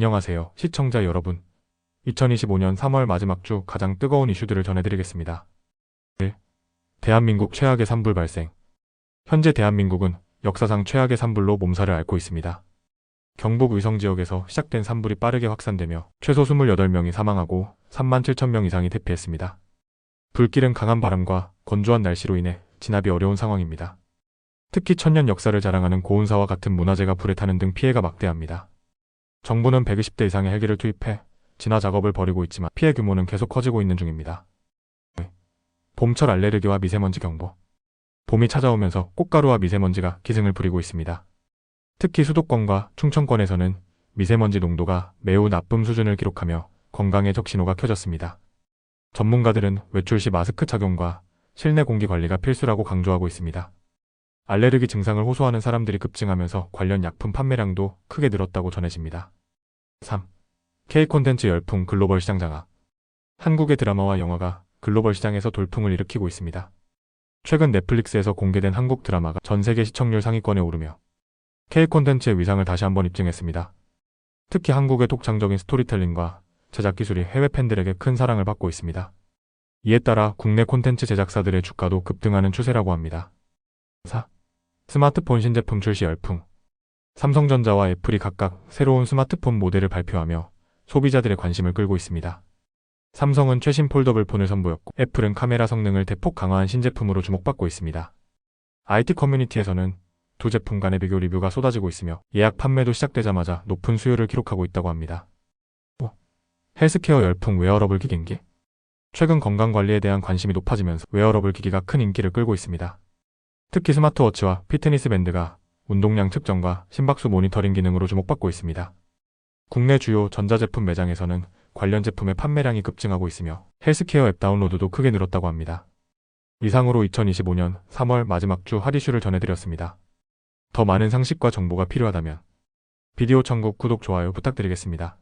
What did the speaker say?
안녕하세요, 시청자 여러분. 2025년 3월 마지막 주 가장 뜨거운 이슈들을 전해드리겠습니다. 1. 대한민국 최악의 산불 발생. 현재 대한민국은 역사상 최악의 산불로 몸살을 앓고 있습니다. 경북 의성 지역에서 시작된 산불이 빠르게 확산되며 최소 28명이 사망하고 3만 7천 명 이상이 대피했습니다. 불길은 강한 바람과 건조한 날씨로 인해 진압이 어려운 상황입니다. 특히 천년 역사를 자랑하는 고운사와 같은 문화재가 불에 타는 등 피해가 막대합니다. 정부는 120대 이상의 헬기를 투입해 진화 작업을 벌이고 있지만 피해 규모는 계속 커지고 있는 중입니다. 봄철 알레르기와 미세먼지 경보. 봄이 찾아오면서 꽃가루와 미세먼지가 기승을 부리고 있습니다. 특히 수도권과 충청권에서는 미세먼지 농도가 매우 나쁨 수준을 기록하며 건강에 적신호가 켜졌습니다. 전문가들은 외출 시 마스크 착용과 실내 공기 관리가 필수라고 강조하고 있습니다. 알레르기 증상을 호소하는 사람들이 급증하면서 관련 약품 판매량도 크게 늘었다고 전해집니다. 3. K 콘텐츠 열풍 글로벌 시장 장악. 한국의 드라마와 영화가 글로벌 시장에서 돌풍을 일으키고 있습니다. 최근 넷플릭스에서 공개된 한국 드라마가 전 세계 시청률 상위권에 오르며 K 콘텐츠의 위상을 다시 한번 입증했습니다. 특히 한국의 독창적인 스토리텔링과 제작 기술이 해외 팬들에게 큰 사랑을 받고 있습니다. 이에 따라 국내 콘텐츠 제작사들의 주가도 급등하는 추세라고 합니다. 4. 스마트폰 신제품 출시 열풍. 삼성전자와 애플이 각각 새로운 스마트폰 모델을 발표하며 소비자들의 관심을 끌고 있습니다. 삼성은 최신 폴더블 폰을 선보였고 애플은 카메라 성능을 대폭 강화한 신제품으로 주목받고 있습니다. IT 커뮤니티에서는 두 제품 간의 비교 리뷰가 쏟아지고 있으며 예약 판매도 시작되자마자 높은 수요를 기록하고 있다고 합니다. 5. 헬스케어 열풍 웨어러블 기기인기 최근 건강관리에 대한 관심이 높아지면서 웨어러블 기기가 큰 인기를 끌고 있습니다. 특히 스마트워치와 피트니스 밴드가 운동량 측정과 심박수 모니터링 기능으로 주목받고 있습니다. 국내 주요 전자제품 매장에서는 관련 제품의 판매량이 급증하고 있으며 헬스케어 앱 다운로드도 크게 늘었다고 합니다. 이상으로 2025년 3월 마지막 주 핫이슈를 전해드렸습니다. 더 많은 상식과 정보가 필요하다면 비디오 천국 구독 좋아요 부탁드리겠습니다.